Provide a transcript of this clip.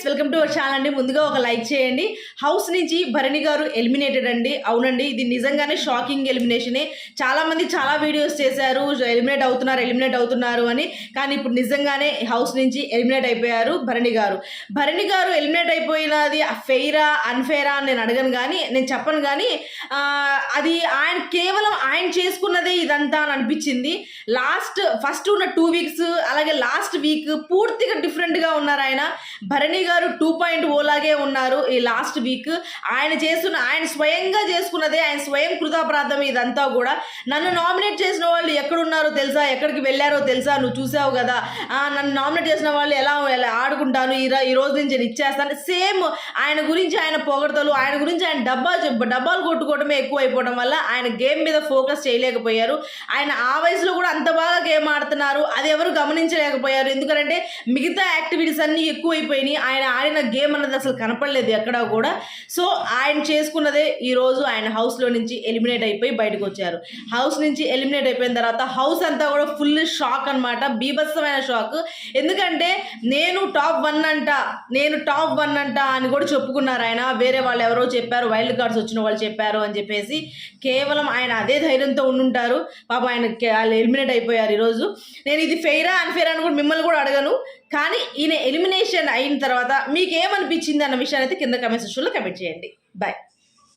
Friends welcome to our channel అండి. ముందుగా ఒక లైక్ చేయండి. హౌస్ నుంచి భరణి గారు ఎలిమినేటెడ్ అండి. అవునండి ఇది నిజంగానే షాకింగ్ ఎలిమినేషనే చాలామంది చాలా వీడియోస్ చేశారు ఎలిమినేట్ అవుతున్నారు ఎలిమినేట్ అవుతున్నారు అని. కానీ ఇప్పుడు నిజంగానే హౌస్ నుంచి ఎలిమినేట్ అయిపోయారు భరణి గారు. భరణి గారు ఎలిమినేట్ అయిపోయినది ఫెయిరా అన్ఫెయిరా అని నేను అడగను కానీ నేను చెప్పను కానీ అది ఆయన కేవలం ఆయన చేసుకున్నదే ఇదంతా అని అనిపించింది. లాస్ట్ ఫస్ట్ ఉన్న టూ వీక్స్ అలాగే లాస్ట్ వీక్ పూర్తిగా డిఫరెంట్గా ఉన్నారు ఆయన. భరణి గారు టూ పాయింట్ ఓ లాగే ఉన్నారు ఈ లాస్ట్ వీక్. ఆయన చేస్తున్న ఆయన స్వయంగా చేసుకున్నదే ఆయన స్వయం కృతాపరాధం ఇదంతా కూడా. నన్ను నామినేట్ చేసిన వాళ్ళు ఎక్కడున్నారో తెలుసా? ఎక్కడికి వెళ్ళారో తెలుసా? నువ్వు చూసావు కదా? నన్ను నామినేట్ చేసిన వాళ్ళు ఎలా ఆడుకుంటాను? ఈ ఈ రోజు నుంచి నేను ఇచ్చేస్తాను. సేమ్ ఆయన గురించి ఆయన పొగడతలు ఆయన గురించి ఆయన డబ్బా డబ్బాలు కొట్టుకోవడమే ఎక్కువ అయిపోవడం వల్ల ఆయన గేమ్ మీద ఫోకస్ చేయలేకపోయారు. ఆయన ఆ వయసులో కూడా అంత బాగా గేమ్ ఆడుతున్నారు. అది ఎవరు గమనించలేకపోయారు. ఎందుకంటే మిగతా యాక్టివిటీస్ అన్నీ ఎక్కువైపోయినాయి. ఆయన ఆయన ఆడిన గేమ్ అన్నది అసలు కనపడలేదు ఎక్కడ కూడా. సో ఆయన చేసుకున్నదే ఈరోజు ఆయన హౌస్లో నుంచి ఎలిమినేట్ అయిపోయి బయటకు వచ్చారు. హౌస్ నుంచి ఎలిమినేట్ అయిపోయిన తర్వాత హౌస్ అంతా కూడా ఫుల్ షాక్ అనమాట బీభత్సమైన షాక్ ఎందుకంటే నేను టాప్ వన్ అంట నేను టాప్ వన్ అంట అని కూడా చెప్పుకున్నారు ఆయన. వేరే వాళ్ళు ఎవరో చెప్పారు వైల్డ్ కార్డ్స్ వచ్చిన వాళ్ళు చెప్పారు అని చెప్పేసి కేవలం ఆయన అదే ధైర్యంతో ఉండుంటారు. పాప ఆయన వాళ్ళు ఎలిమినేట్ అయిపోయారు ఈరోజు నేను ఇది ఫెయిరా అన్ఫెయిరా అని కూడా మిమ్మల్ని కూడా అడగను. కానీ ఈయన ఎలిమినేషన్ అయిన తర్వాత మీకు ఏమనిపించింది అన్న విషయాన్ని అయితే కింద కమెంట్ సెక్షన్లో కమెంట్ చేయండి. బాయ్